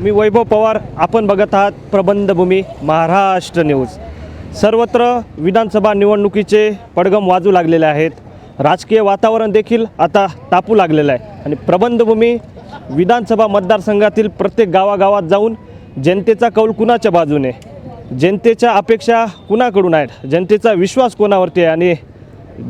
मी वैभव पवार आपण बघत आहात प्रबंधभूमी महाराष्ट्र न्यूज. सर्वत्र विधानसभा निवडणुकीचे पडगम वाजू लागलेले आहेत. राजकीय वातावरण देखील आता तापू लागलेलं आहे. आणि प्रबंधभूमी विधानसभा मतदारसंघातील प्रत्येक गावागावात जाऊन जनतेचा कौल कुणाच्या बाजूने? जनतेच्या अपेक्षा कुणाकडून आहेत? जनतेचा विश्वास कोणावरती आहे? आणि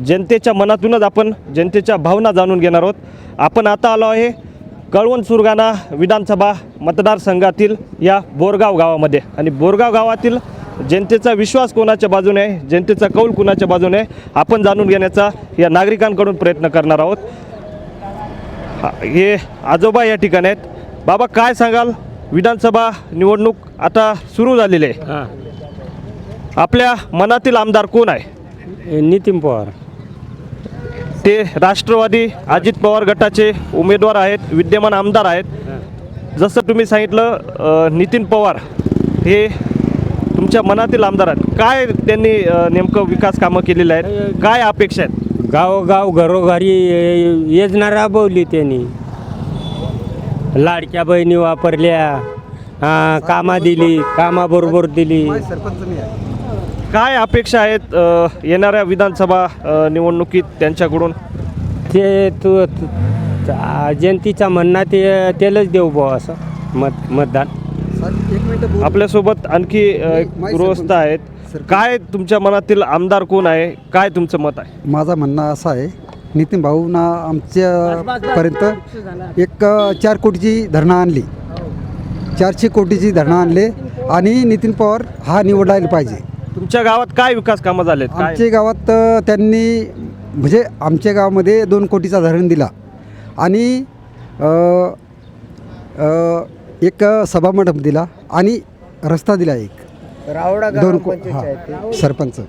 जनतेच्या मनातूनच आपण जनतेच्या भावना जाणून घेणार आहोत. आपण आता आलो आहे कळवण सुरगाणा विधानसभा मतदारसंघातील या बोरगाव गावामध्ये. आणि बोरगाव गावातील जनतेचा विश्वास कोणाच्या बाजूने आहे? जनतेचा कौल कुणाच्या बाजूने आपण जाणून घेण्याचा या नागरिकांकडून प्रयत्न करणार आहोत. हा, हे आजोबा या ठिकाणी आहेत. बाबा काय सांगाल? विधानसभा निवडणूक आता सुरू झालेली आहे. आपल्या मनातील आमदार कोण आहे? नितीन पवार. ते राष्ट्रवादी अजित पवार गटाचे उमेदवार आहेत विद्यमान आमदार आहेत. जसं तुम्ही सांगितलं नितीन पवार हे तुमच्या मनातील आमदार आहेत. काय त्यांनी नेमकं विकास कामं केलेली आहेत? काय अपेक्षा आहेत? गावोगाव घरोघरी योजना राबवली त्यांनी. लाडक्या बहिणी वापरल्या कामा दिली कामाबरोबर दिली. काय अपेक्षा आहेत अ, येणाऱ्या विधानसभा अ, निवडणुकीत त्यांच्याकडून? ते तू तू- आ- जनतेचा म्हणणं ते त्यालाच देऊ बुवा असं मत मतदान. आपल्यासोबत आणखी अ, एक गृहस्थ आहेत. काय तुमच्या मनातील आमदार कोण आहे? काय तुमचं मत आहे? माझं म्हणणं असं आहे नितीन भाऊना आमच्यापर्यंत एक अ, चार कोटीची धरणं आणली. चारशे कोटीची धरणं आणले आणि नितीन पवार हा निवडायला पाहिजे. तुमच्या गावात काय विकास कामं झालेत? काय? आमच्या गावात अ, त्यांनी म्हणजे आमच्या गावामध्ये दोन कोटीचा धरण दिला. आणि अ, अ, एक सभामंडप दिला आणि रस्ता दिला एक. दोन को हां सरपंच.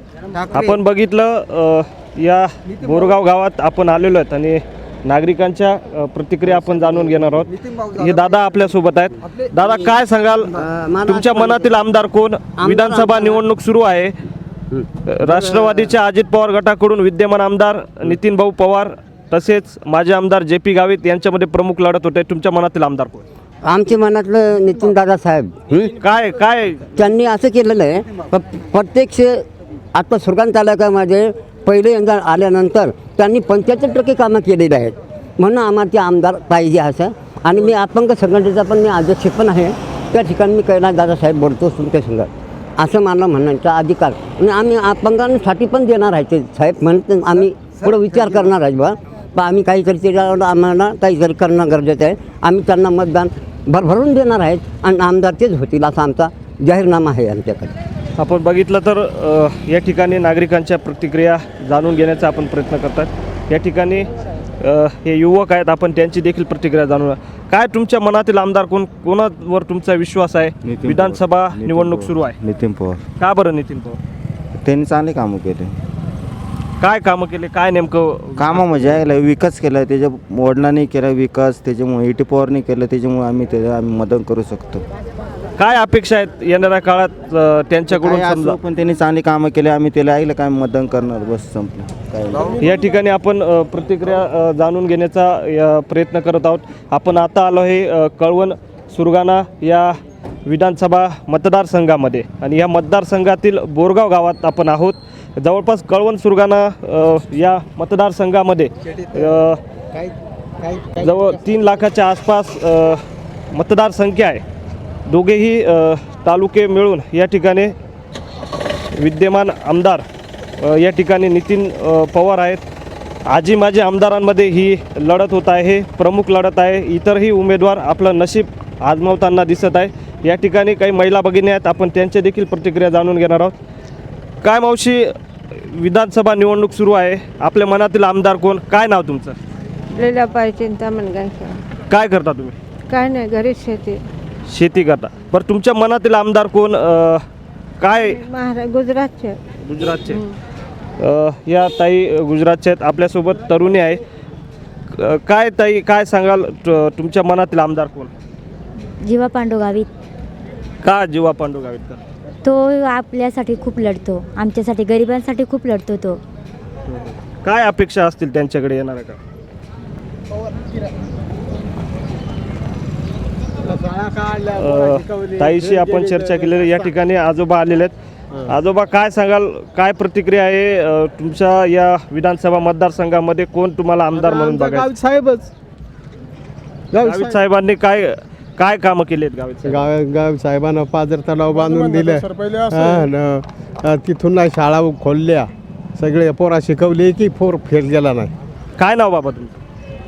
आपण बघितलं अ, या बोरगाव गावात आपण आलेलो आहेत आणि नागरिकांच्या प्रतिक्रिया आपण जाणून घेणार आहोत. हे दादा आपल्यासोबत आहेत. दादा काय सांगाल? तुमच्या मनातील आमदार कोण? विधानसभा निवडणूक सुरू आहे. राष्ट्रवादीच्या अजित पवार गटाकडून विद्यमान आमदार नितीन भाऊ पवार तसेच माजी आमदार जे पी गावित यांच्यामध्ये प्रमुख लढत होते. तुमच्या मनातील आमदार कोण? आमच्या मनातलं नितीन दादासाहेब हं? काय काय? त्यांनी असं केलेलं आहे प्रत्यक्ष आता सुरगाण तालुक्यामध्ये पहिले यंदा आल्यानंतर त्यांनी पंच्याहत्तर टक्के कामं केलेली आहेत. म्हणून आम्हाला ते आमदार पाहिजे असं. आणि मी अपंग संघटनेचा पण मी अध्यक्ष पण आहे. त्या ठिकाणी मी कैलास दादासाहेब बोलतो तुमच्या संघात असं मला म्हणण्याचा अधिकार. आणि आम्ही अपंगांसाठी पण देणार आहे ते साहेब म्हणत आम्ही पुढं विचार करणार आहे बा पण आम्ही काहीतरी त्याच्यावर आम्हाला काहीतरी करणं गरजेचं आहे. आम्ही त्यांना मतदान भरभरून देणार आहेत. आणि आमदार तेच होतील असा आमचा जाहीरनामा आहे आमच्याकडे. आपण बघितलं तर या ठिकाणी नागरिकांच्या प्रतिक्रिया जाणून घेण्याचा आपण प्रयत्न करतात. या ठिकाणी हे युवक आहेत आपण त्यांची देखील प्रतिक्रिया जाणून काय तुमच्या मनातील आमदार कोण कोणावर तुमचा विश्वास आहे? विधानसभा निवडणूक. सुरू आहे. नितीन पवार. का बरं नितीन पवार? त्यांनी चांगले कामं केले. काय कामं केले? काय नेमकं? कामं म्हणजे आहे, विकास केला त्याच्या वडिलांनी केला विकास त्याच्यामुळे इटी पवारने केलं त्याच्यामुळे आम्ही त्याला आम्ही मदत करू शकतो. काय अपेक्षा आहेत येणाऱ्या काळात अ, त्यांच्याकडून काय समजा? असो, पण त्यांनी चांगली कामं केली आम्ही त्याला ऐकलं काय मतदान करणार? बस संपलं. काय नाही. या ठिकाणी आपण अ, प्रतिक्रिया अ, जाणून घेण्याचा या प्रयत्न करत आहोत. आपण आता आलो आहे अ, कळवण सुरगाणा या विधानसभा मतदारसंघामध्ये. आणि या मतदारसंघातील बोरगाव गावात आपण आहोत. जवळपास कळवण सुरगाणा अ, या मतदारसंघामध्ये अ, जवळ तीन लाखाच्या आसपास अ, मतदार संख्या आहे. दोघेही तालुके मिळून या ठिकाणी विद्यमान आमदार या ठिकाणी नितीन पवार आहेत. आजी माजी आमदारांमध्ये ही लढत होत आहे प्रमुख लढत आहे. इतरही उमेदवार आपलं नशीब आजमावताना दिसत आहे. या ठिकाणी काही महिला भगिनी आहेत आपण त्यांच्या देखील प्रतिक्रिया जाणून घेणार आहोत. काय मावशी विधानसभा निवडणूक सुरू आहे. आपल्या मनातील आमदार कोण? काय नाव तुमचं? गायच्या काय करता तुम्ही? काय नाही घरीच शेती. शेती करता. बरं तुमच्या मनातील आमदार कोण? अ, काय? महारा गुजरातचे. गुजरातचे. अ, या ताई अ, गुजरातच्या आहेत. आपल्यासोबत तरुणी आहे. क- काय ताई काय सांगाल? त- तुमच्या मनातील आमदार कोण? जीवा पांडू गावित. का जीवा पांडू गावितकर तो आपल्यासाठी खूप लढतो. आमच्यासाठी गरिबांसाठी खूप लढतो तो. काय अपेक्षा असतील त्यांच्याकडे येणाऱ्या का अ, ताईशी आपण चर्चा केलेली या ठिकाणी आजोबा आलेले आहेत. आजोबा काय सांगाल? काय प्रतिक्रिया आहे? अ, तुमच्या या विधानसभा मतदारसंघामध्ये कोण तुम्हाला आमदार म्हणून बघायचं? साहेबच. गावित साहेबांनी काय काय कामं केली आहेत गावित साहेब? गाव गाव साहेबांना पाजर तलाव बांधून दिले. हा न. अ, तिथून नाही शाळा खोलल्या. सगळे पोरा शिकवले की फोर फेल गेला नाही. काय नाव बाबा तुमचं?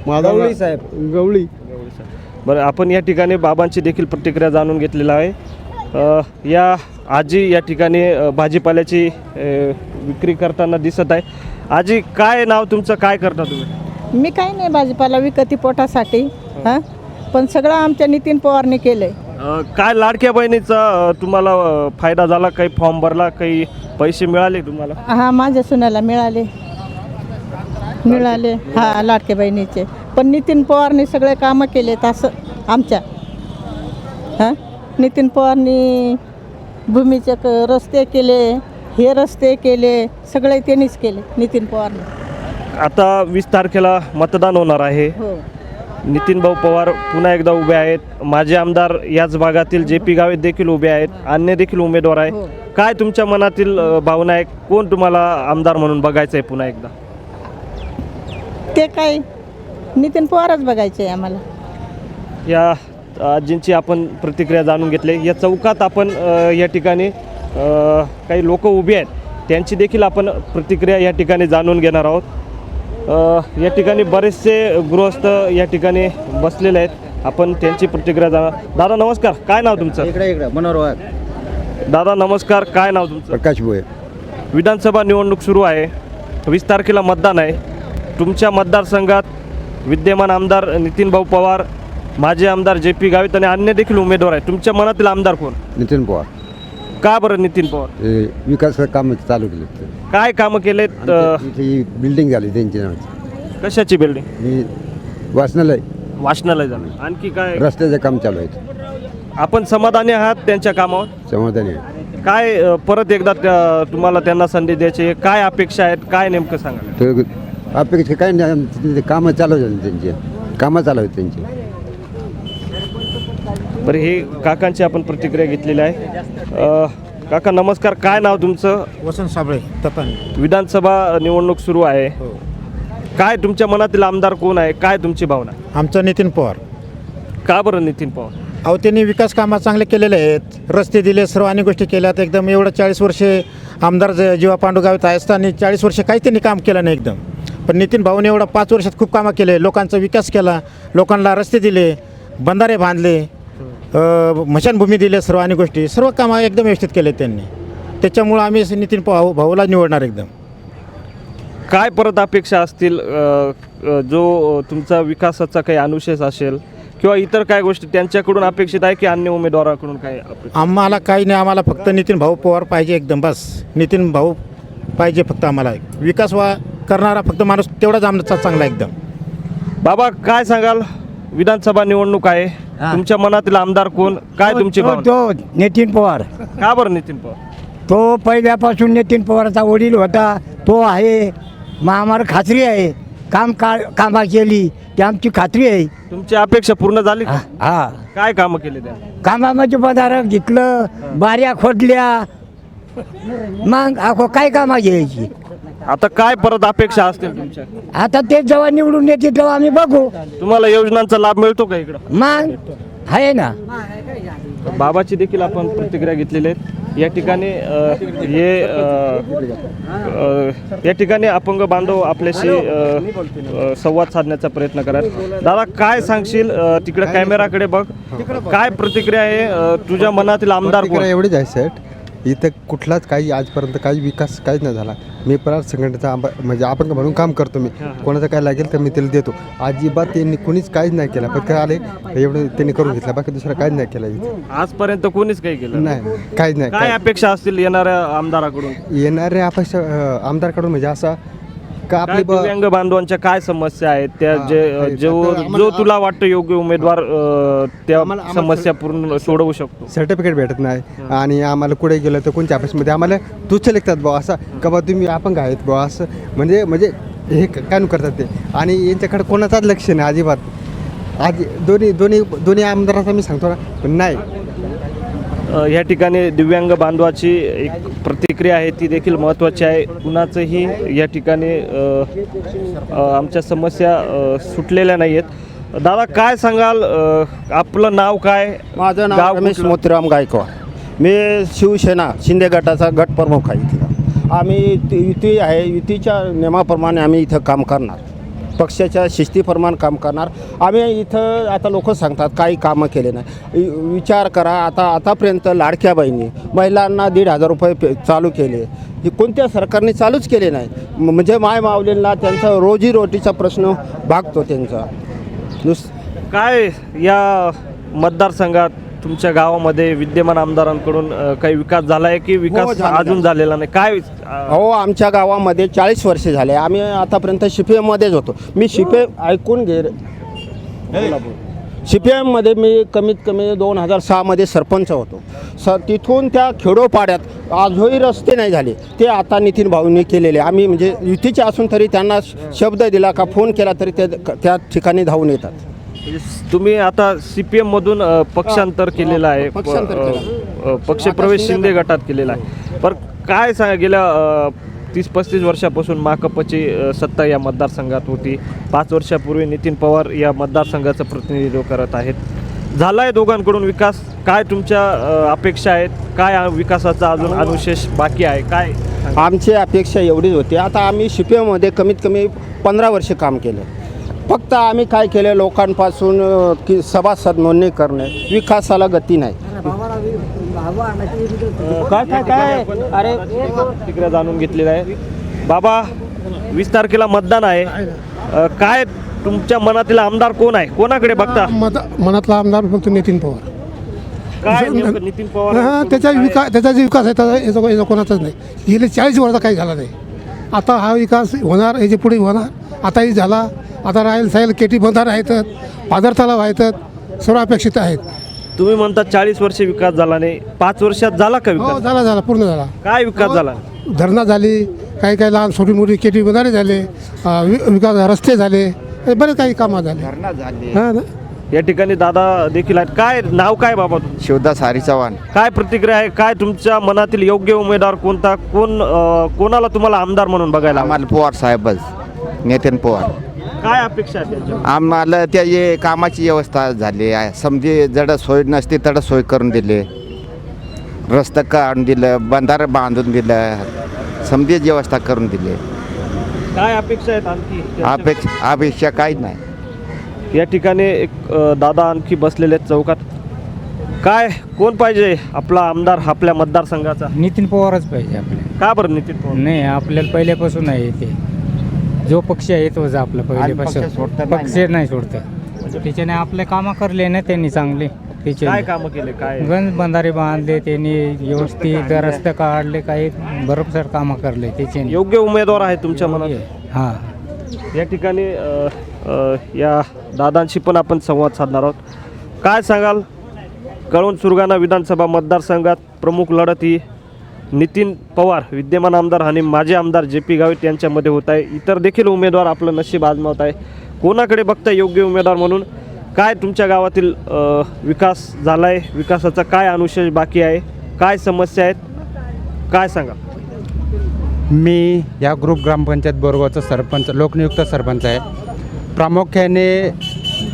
माझा गवळी साहेब. गवळी. बरं आपण या ठिकाणी बाबांची देखील प्रतिक्रिया जाणून घेतलेला आहे. या आजी या ठिकाणी भाजीपाल्याची विक्री करताना दिसत आहे. आजी काय नाव तुमचं? काय करता तुम्ही? मी काही नाही भाजीपाला विकती पोटासाठी हां? पण सगळं आमच्या नितीन पवारने केलं आहे काय लाडक्या बहिणीचा तुम्हाला फायदा झाला? काही फॉर्म भरला? काही पैसे मिळाले तुम्हाला? हा माझ्या सुनाला मिळाले. मिळाले हा लाडके बहिणीचे. पण नितीन पवारने सगळे कामं केलेत असं आमच्या. हां? नितीन पवारनी भूमीचे क रस्ते केले हे रस्ते केले सगळे त्यांनीच केले नितीन पवारने. आता वीस तारखेला मतदान होणार आहे. हो. नितीन भाऊ पवार पुन्हा एकदा उभे आहेत. माजी आमदार याच भागातील जे पी गावित देखील उभे आहेत. अन्य देखील उमेदवार आहे हो. काय तुमच्या मनातील अ, भावना आहे कोण तुम्हाला आमदार म्हणून बघायचं आहे पुन्हा एकदा? ते काय? नितीन पवारच बघायचे आहे आम्हाला. या आजींची आपण प्रतिक्रिया जाणून घेतली. या चौकात आपण अ, या ठिकाणी अ, काही लोक उभी आहेत. त्यांची देखील आपण प्रतिक्रिया या ठिकाणी जाणून घेणार आहोत. अ, या ठिकाणी बरेचसे गृहस्थ या ठिकाणी बसलेले आहेत. आपण त्यांची प्रतिक्रिया जाणार दादा नमस्कार काय नाव तुमचं? इकडे इकडे मनोहर दादा नमस्कार काय नाव तुमचं? प्रकाश भोये. विधानसभा निवडणूक सुरू आहे. वीस तारखेला मतदान आहे. तुमच्या मतदारसंघात विद्यमान आमदार नितीन भाऊ पवार माजी आमदार जे पी गावित आणि अन्य देखील उमेदवार आहेत. तुमच्या मनातील आमदार कोण? नितीन पवार. का बरं नितीन पवार? हे विकास काम चालू केले काय कामं केलेत अ, इथे बिल्डिंग झाली त्यांची नावाची कशाची बिल्डिंग मी वाचनालय. वाचनालय झालं. आणखी काय? रस्त्याचं काम चालू आहे. आपण समाधानी आहात त्यांच्या कामावर? समाधानी काय अ, परत एकदा त्या- तुम्हाला त्यांना संधी द्यायची आहे? काय अपेक्षा आहेत? काय नेमकं सांगा तर अपेक्षा काय नाही कामं चालू झाली त्यांची. कामं चालू आहेत त्यांची. बरं हे काकांची आपण प्रतिक्रिया घेतलेली आहे. अ, काका नमस्कार. काय नाव तुमचं? वसंत साबळे तपन. विधानसभा निवडणूक सुरू आहे. काय तुमच्या मनातील आमदार कोण आहे? काय तुमची भावना? आमचं नितीन पवार. का बरं नितीन पवार? अहो त्यांनी विकास कामं चांगले केलेले आहेत. रस्ते दिले सर्व अनेक गोष्टी केल्यात एकदम एवढं चाळीस वर्षे आमदार ज- जीवा पांडू गावित असताना चाळीस वर्षे काही त्यांनी काम केलं नाही एकदम. पण नितीन भाऊने एवढं पाच वर्षात खूप कामं केले लोकांचा विकास केला लोकांना रस्ते दिले बंधारे बांधले मशानभूमी दिले सर्व अनेक गोष्टी सर्व कामं एकदम व्यवस्थित केले त्यांनी. त्याच्यामुळं आम्ही नितीन भाऊ भाऊला निवडणार एकदम. काय परत अपेक्षा असतील जो तुमचा विकासाचा काही अनुशेष असेल किंवा इतर काय गोष्टी त्यांच्याकडून अपेक्षित आहे की अन्य उमेदवाराकडून काय आम्हाला काही नाही आम्हाला फक्त नितीन भाऊ पवार पाहिजे एकदम बस. नितीन भाऊ पाहिजे फक्त आम्हाला. विकास वा करणारा फक्त माणूस तेवढाच आमचा चांगला एकदम. बाबा काय सांगाल? विधानसभा निवडणूक आहे. तुमच्या मनातील आम्दार कोण? काय तुमची भावना? तो नितीन पवार. का बरं नितीन पवार? तो पहिल्यापासून नितीन पवारचा वडील होता. तो आहे. मग आम्हाला खात्री आहे. काम का कामा केली ती आमची खात्री आहे. तुमची अपेक्षा पूर्ण झाली का? हा. काय कामं केली त्या? कामामध्ये पदार्थ घेतलं. बाऱ्या खोदल्या. मग अहो काय कामा घ्यायची? आता काय परत अपेक्षा असतील तुमच्या? आता ते जेव्हा निवडून येते तेव्हा आम्ही बघू. तुम्हाला योजनांचा लाभ मिळतो का इकडं? मग आहे ना. बाबाची देखील आपण प्रतिक्रिया घेतलेली आहेत. या ठिकाणी अ, हे अ, अ, या ठिकाणी अपंग बांधव आपल्याशी अ, अ, संवाद साधण्याचा प्रयत्न करा दादा काय सांगशील? अ, तिकडे कॅमेराकडे बघ. काय प्रतिक्रिया आहे? अ, तुझ्या मनातील आमदार कोण? प्रतिक्रिया एवढीच आहे सेट इथं कुठलाच काही आजपर्यंत काही विकास काहीच नाही झाला. मी परत संघटनेचा आंबा म्हणजे आपण म्हणून काम करतो मी. कोणाचं काय लागेल तर मी त्याला देतो. अजिबात त्यांनी कुणीच काहीच नाही केलं. फक्त आले एवढं त्यांनी करून घेतलं. बाकी दुसरं काहीच नाही केलं इथं. आजपर्यंत कोणीच काही केलं नाही. काहीच नाही. काय अपेक्षा असतील येणाऱ्या आमदाराकडून? येणाऱ्या अपेक्षा आमदारकडून म्हणजे असा का काय आपली ब- दिव्यांग बांधवांच्या काय समस्या आहेत? त्या हा, जे आहेत. जो आता जो आम्हाला- तुला वाटतं योग्य उमेदवार अ, त्या आम्हाला- समस्या पूर्ण सोडवू शकतो. सर्टिफिकेट भेटत नाही. आणि आम्हाला कुठे गेलं तर कोणत्या ऑफिसमध्ये? आम्हाला तुच्छ लिखतात बुवा असं. का बा तुम्ही अपंग आहेत बुवा असं. म्हणजे म्हणजे हे क- काय करतात ते. आणि यांच्याकडे कोणाचाच लक्ष नाही अजिबात. आज दोन्ही दोन्ही दोन्ही आमदारांचा मी सांगतो ना पण नाही. या ठिकाणी दिव्यांग बांधवाची एक प्रतिक्रिया आहे ती देखील महत्त्वाची आहे. कुणाचंही या ठिकाणी आमच्या समस्या सुटलेल्या नाही आहेत दादा काय सांगाल? आपलं नाव काय? माझं नाव रमेश? मोतीराम गायकवाड. मी शिवसेना शिंदे गटाचा गट प्रमुख आहे इथं. आम्ही युती आहे युतीच्या नियमाप्रमाणे आम्ही इथं काम करणार. पक्षाच्या शिस्तीप्रमाण काम करणार. आम्ही इथं आता लोक सांगतात काही कामं केले नाही. वि- विचार करा आता आतापर्यंत लाडक्या महिलांना दीड हजार रुपये पे चालू केले. हे कोणत्या सरकारने चालूच केले नाही. म्हणजे माय माऊलींना त्यांचा रोजीरोटीचा प्रश्न भागतो त्यांचा. नुस काय या मतदारसंघात तुमच्या गावामध्ये विद्यमान आमदारांकडून अ, काही विकास झाला आहे की विकास हो, झालेला अजून झालेला नाही? काय अ, हो आमच्या गावामध्ये चाळीस वर्षे झाले. आम्ही आतापर्यंत एममध्येच होतो. मी एम ऐकून घे एममध्ये मी कमीत कमी दोन हजार सहामध्ये सरपंच होतो. स तिथून त्या खेडोपाड्यात आजही रस्ते नाही झाले. ते आता नितीन भाऊंनी केलेले. आम्ही म्हणजे युतीचे असून तरी त्यांना शब्द दिला का फोन केला तरी ते त्या ठिकाणी धावून येतात. तुम्ही आता सी पी एममधून अ, पक्षांतर केलेलं आहे. पक्षांतर अ, केलं. अ, पक्षप्रवेश शिंदे गटात. केलेला आहे. पण काय सांगा गेल्या तीस पस्तीस वर्षापासून माकपची अ, सत्ता या मतदारसंघात होती. पाच वर्षापूर्वी नितीन पवार या मतदारसंघाचं प्रतिनिधित्व करत आहेत. झाला आहे दोघांकडून विकास? काय तुमच्या अ, अपेक्षा आहेत? काय विकासाचा अजून अनुशेष बाकी आहे? काय? आमची अपेक्षा एवढीच होती. आता आम्ही सी पी एममध्ये कमीत कमी पंधरा वर्ष काम केलं. फक्त आम्ही काय केलं लोकांपासून की सभासद नोंदणी करणे विकासाला गती नाही. काय काय काय? अरे तिकडे जाणून घेतलेलं आहे. बाबा वीस तारखेला मतदान आहे. अ, काय तुमच्या मनातील आमदार कोण आहे? कोणाकडे बघता? मत मनातला आमदार फक्त नितीन पवार. काय नेमकं नितीन पवार? हा त्याचा विकास त्याचा जो विकास आहे त्याचा याचा याचा कोणाचाच नाही. गेले चाळीस वर्षाचा काही झाला नाही. आता हा विकास होणार याच्यापुढे होणार. आताही झाला. आता राहील साईल केटी बंधार आहेत पादर तलाव आहेत सर्व अपेक्षित आहेत. तुम्ही म्हणता चाळीस वर्ष विकास झाला नाही. पाच वर्षात झाला का हो विकास? झाला झाला पूर्ण झाला. काय विकास झाला? धरणं झाली काही काही लहान छोटी मोठी केटी बंधारे झाले अं, वि- विकास रस्ते झाले हे बरेच काही कामं झाले. हा ना? या ठिकाणी दादा देखील आहेत. काय नाव काय बाबा तुमचं? शिवदास हरी चव्हाण. काय प्रतिक्रिया आहे? काय तुमच्या मनातील योग्य उमेदवार कोणता? कोण अ, कोणाला तुम्हाला आमदार म्हणून बघायला आवडेल? आम्हाला पवार साहेबच नितीन पवार. काय अपेक्षा आहे त्यांच्या आम्हाला त्या जे कामाची व्यवस्था झाली आहे. समजी जड सोय नसते तड सोय करून दिले. रस्ता काढून दिलं बंधार बांधून दिलं समजी व्यवस्था करून दिली. काय अपेक्षा आहेत आणखी? त्यांच्या? अपेक्षा अपेक्षा काहीच नाही. या ठिकाणी एक अ, दादा आणखी बसलेले आहेत चौकात. काय कोण पाहिजे आपला आमदार आपल्या मतदारसंघाचा? नितीन पवारच पाहिजे आपल्याला का बरं नितीन पवार? नाही आपल्याला पहिल्यापासून आहे ते. जो पक्ष आहे तोच आपला पक्ष पहिल्यापासून सोडता नाही पक्ष नाही सोडतं. त्याच्याने आपले कामं करले ना त्यांनी चांगले. काय त्याचे कामं केले? काय? गंज बंधारे बांधले त्यांनी व्यवस्थित रस्ते काढले. काही बरोबर कामं करले त्याच्याने योग्य उमेदवार आहे तुमच्या मनात? हां. या ठिकाणी अ, अ, या दादांशी पण आपण संवाद साधणार आहोत. काय सांगाल? कळवण सुरगाणा विधानसभा मतदारसंघात प्रमुख लढत ही नितीन पवार विद्यमान आमदार आणि माजी आमदार जे पी गावित यांच्यामध्ये होत आहे. इतर देखील उमेदवार आपलं नशीब आजमावत आहे. कोणाकडे बघता योग्य उमेदवार म्हणून? काय तुमच्या गावातील विकास झाला आहे विकासाचा काय अनुशेष बाकी आहे? काय समस्या आहेत? काय सांगा? मी या ग्रुप ग्रामपंचायत बोरगावचा सरपंच लोकनियुक्त सरपंच आहे. प्रामुख्याने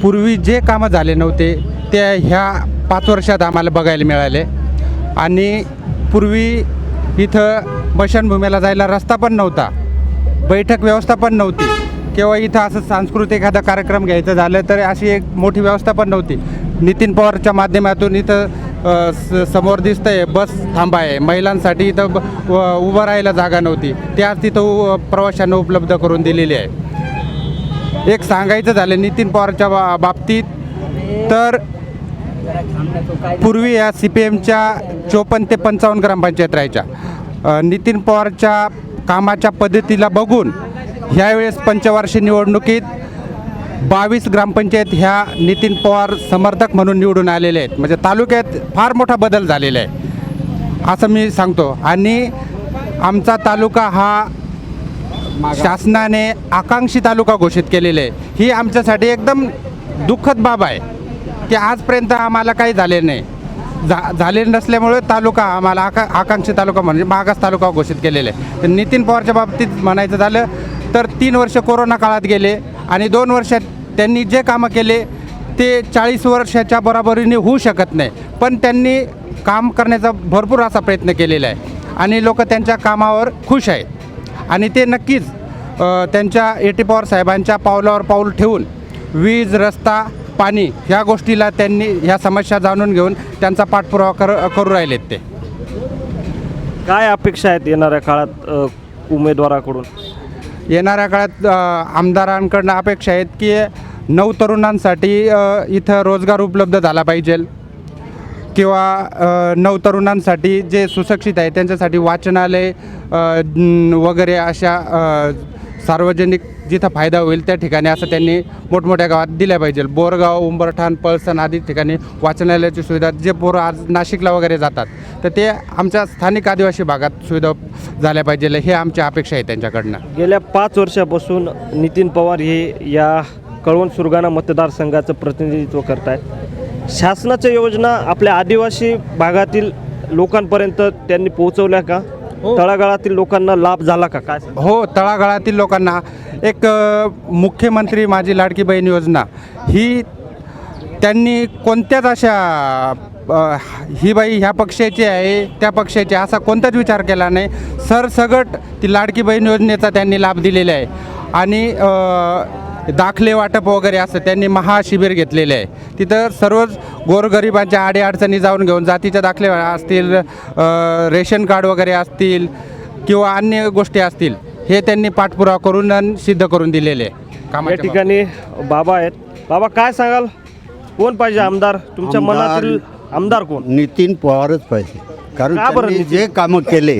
पूर्वी जे कामं झाले नव्हते ते ह्या पाच वर्षात आम्हाला बघायला मिळाले. आणि पूर्वी इथं मशानभूमीला जायला रस्ता पण नव्हता. बैठक व्यवस्था पण नव्हती. किंवा इथं असं सांस्कृतिक एखादा कार्यक्रम घ्यायचं झालं तर अशी एक मोठी व्यवस्था पण नव्हती. नितीन पवारच्या माध्यमातून इथं स- समोर दिसतंय बस थांबा आहे महिलांसाठी इथं ब- व- उभं राहायला जागा नव्हती. ते आज तिथं उ- प्रवाशांना उपलब्ध करून दिलेली आहे. एक सांगायचं झालं नितीन पवारच्या बा बाबतीत तर पूर्वी या सी पी एमच्या चोपन्न ते पंचावन्न ग्रामपंचायत राहायच्या. नितीन पवारच्या कामाच्या पद्धतीला बघून ह्यावेळेस पंचवार्षिक निवडणुकीत बावीस ग्रामपंचायत ह्या नितीन पवार समर्थक म्हणून निवडून आलेले आहेत. म्हणजे तालुक्यात फार मोठा बदल झालेला आहे. असं मी सांगतो. आणि आमचा तालुका हा शासनाने आकांक्षी तालुका घोषित केलेला आहे. ही आमच्यासाठी एकदम दुःखद बाब आहे. की आजपर्यंत आम्हाला काही झाले नाही. झा झाले नसल्यामुळे तालुका आम्हाला आका आकांक्षी तालुका म्हणजे मागास तालुका घोषित केलेला आहे. तर नितीन पवारच्या बाबतीत म्हणायचं झालं तर तीन वर्ष कोरोना काळात गेले आणि दोन वर्षात त्यांनी जे कामं केले ते चाळीस वर्षाच्या बरोबरीने होऊ शकत नाही. पण त्यांनी काम करण्याचा भरपूर असा प्रयत्न केलेला आहे. आणि लोक त्यांच्या कामावर खुश आहेत. आणि ते नक्कीच त्यांच्या त्यांच्या एटी पवार साहेबांच्या पावलावर पाऊल ठेवून वीज रस्ता पाणी ह्या गोष्टीला त्यांनी ह्या समस्या जाणून घेऊन त्यांचा पाठपुरावा कर करू राहिलेत ते. काय अपेक्षा आहेत येणाऱ्या काळात अ, उमेदवाराकडून? येणाऱ्या काळात अ, आमदारांकडनं अपेक्षा आहेत की नऊ तरुणांसाठी अ, इथं रोजगार उपलब्ध झाला पाहिजे. किंवा अ, नऊ तरुणांसाठी जे सुशिक्षित आहे त्यांच्यासाठी वाचनालय अ, न- वगैरे अशा अ, सार्वजनिक जिथं फायदा होईल त्या ठिकाणी असं त्यांनी मोठमोठ्या गावात दिल्या पाहिजे. बोरगाव उंबरठाण पळसण आदी ठिकाणी वाचनालयाची सुविधा जे पोरं आज नाशिकला वगैरे जातात तर ते आमच्या स्थानिक आदिवासी भागात सुविधा झाल्या पाहिजे हे आमची अपेक्षा आहे त्यांच्याकडनं. गेल्या पाच वर्षापासून नितीन पवार हे या कळवण सुरगाणा मतदारसंघाचं प्रतिनिधित्व करत आहेत शासनाच्या योजना आपल्या आदिवासी भागातील लोकांपर्यंत त्यांनी पोहोचवल्या का? तळागाळातील लोकांना लाभ झाला का? काय? हो तळागाळातील लोकांना. एक मुख्यमंत्री माझी लाडकी बहीण योजना ही त्यांनी कोणत्याच अशा ही बाई ह्या पक्षाची आहे त्या पक्षाची असा कोणताच विचार केला नाही. सरसगट ती लाडकी बहीण योजनेचा त्यांनी लाभ दिलेला आहे. आणि दाखले वाटप वगैरे असं त्यांनी महाशिबिर घेतलेले आहे. तिथं सर्वच गोरगरिबांच्या अडीअडचणी जाऊन घेऊन जातीचे दाखले असतील रेशन कार्ड वगैरे असतील किंवा अन्य गोष्टी असतील हे त्यांनी पाठपुरावा करून आणि सिद्ध करून दिलेले आहे. या ठिकाणी बाबा आहेत. बाबा काय सांगाल? कोण पाहिजे आमदार? तुमच्या मनातील आमदार कोण? नितीन पवारच पाहिजे. कारण? जे कामं केले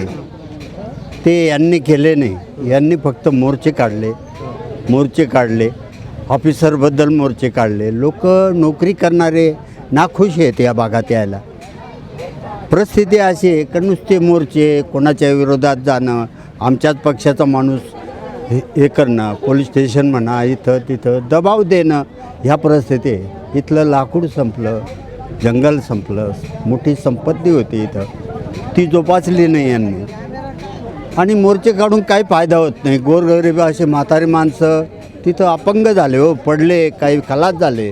ते यांनी केले नाही. यांनी फक्त मोर्चे काढले. मोर्चे काढले ऑफिसरबद्दल मोर्चे काढले. लोक नोकरी करणारे नाखुश आहेत या भागात यायला. परिस्थिती अशी आहे का नुसते मोर्चे कोणाच्या विरोधात जाणं आमच्याच पक्षाचा माणूस हे हे करणं पोलीस स्टेशन म्हणा इथं तिथं दबाव देणं ह्या परिस्थिती आहे. इथलं लाकूड संपलं जंगल संपलं मोठी संपत्ती होती इथं. ती जोपासली नाही यांनी. आणि मोर्चे काढून काही फायदा होत नाही. गोरगरीब असे म्हातारी माणसं तिथं अपंग झाले हो पडले काही खलास झाले.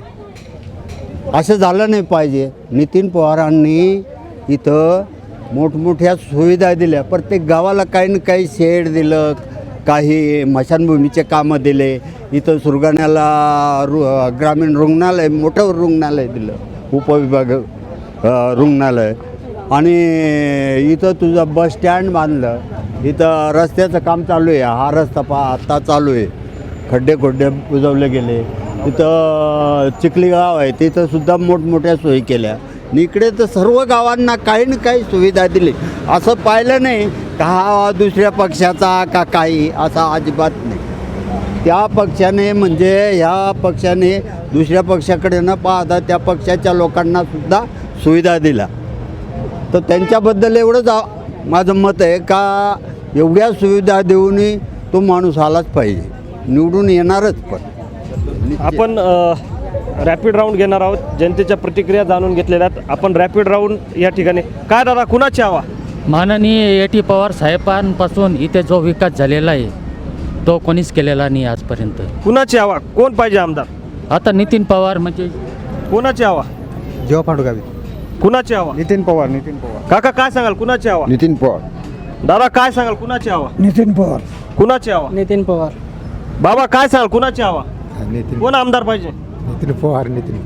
असं झालं नाही पाहिजे. नितीन पवारांनी इथं मोठमोठ्या सुविधा दिल्या. प्रत्येक गावाला काही ना काही शेड दिलं काही मशानभूमीचे कामं दिले. इथं सुरगाण्याला रु ग्रामीण रुग्णालय मोठं रुग्णालय दिलं. उपविभाग रुग्णालय. आणि इथं तुझं बस स्टँड बांधलं. इथं रस्त्याचं काम चालू आहे. हा रस्ता पा आत्ता चालू आहे. खड्डे खोड्डे बुजवले गेले. इथं चिखली गाव आहे. तिथं सुद्धा मोठमोठ्या सोयी केल्या. इकडे तर सर्व गावांना काही ना काही सुविधा दिली. असं पाहिलं नाही का हा दुसऱ्या पक्षाचा का काही असा अजिबात नाही. त्या पक्षाने म्हणजे ह्या पक्षाने दुसऱ्या पक्षाकडे न पाहता त्या पक्षाच्या लोकांना सुद्धा सुविधा दिल्या. तर त्यांच्याबद्दल एवढंच माझं मत आहे का एवढ्या सुविधा देऊनही तो माणूस आलाच पाहिजे. निवडून येणारच पण. आपण रॅपिड राऊंड घेणार आहोत. जनतेच्या प्रतिक्रिया जाणून घेतलेल्या आहेत. आपण रॅपिड राऊंड या ठिकाणी काय दादा कुणाची हवा? माननीय ए टी पवार साहेबांपासून इथे जो विकास झालेला आहे तो कोणीच केलेला नाही आजपर्यंत. कुणाची हवा? कोण पाहिजे आमदार? आता नितीन पवार म्हणजे कुणाची हवा? जेव्हा पांडुगावी कुणाची हवा? नितीन पवार नितीन पवार. काका काय सांगाल? कुणाची हवा? नितीन पवार. दादा काय सांगाल? कुणाची हवा? नितीन पवार. कुणाची हवा? नितीन पवार. बाबा काय सांगाल? कुणाची हवा? नितीन. कोण आमदार पाहिजे? नितीन पवार नितीन.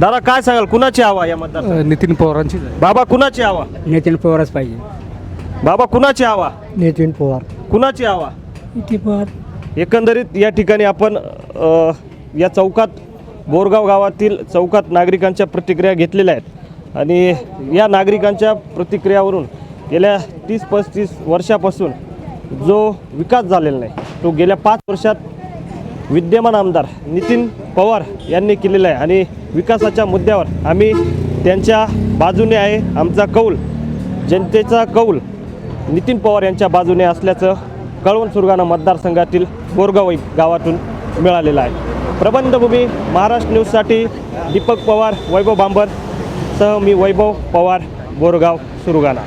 दादा काय सांगाल? कुणाची हवा या मतदार नितीन पवारांची. बाबा कुणाची हवा? नितीन पवारच पाहिजे. बाबा कुणाची हवा? नितीन पवार. कुणाची हवा? नितीन पवार. एकंदरीत या ठिकाणी आपण अ, या चौकात बोरगाव गावातील चौकात नागरिकांच्या प्रतिक्रिया घेतलेल्या आहेत. आणि या नागरिकांच्या प्रतिक्रियावरून गेल्या तीस पस्तीस वर्षापासून जो विकास झालेला नाही तो गेल्या पाच वर्षात विद्यमान आमदार नितीन पवार यांनी केलेला आहे. आणि विकासाच्या मुद्द्यावर आम्ही त्यांच्या बाजूने आहे आमचा कौल जनतेचा कौल नितीन पवार यांच्या बाजूने असल्याचं कळवण सुरगाणा मतदारसंघातील बोरगाव गावातून मिळालेलं आहे. प्रबंधभूमी महाराष्ट्र न्यूजसाठी दीपक पवार वैभव बांबर सह मी वैभव पवार बोरगाव सुरुगाणा.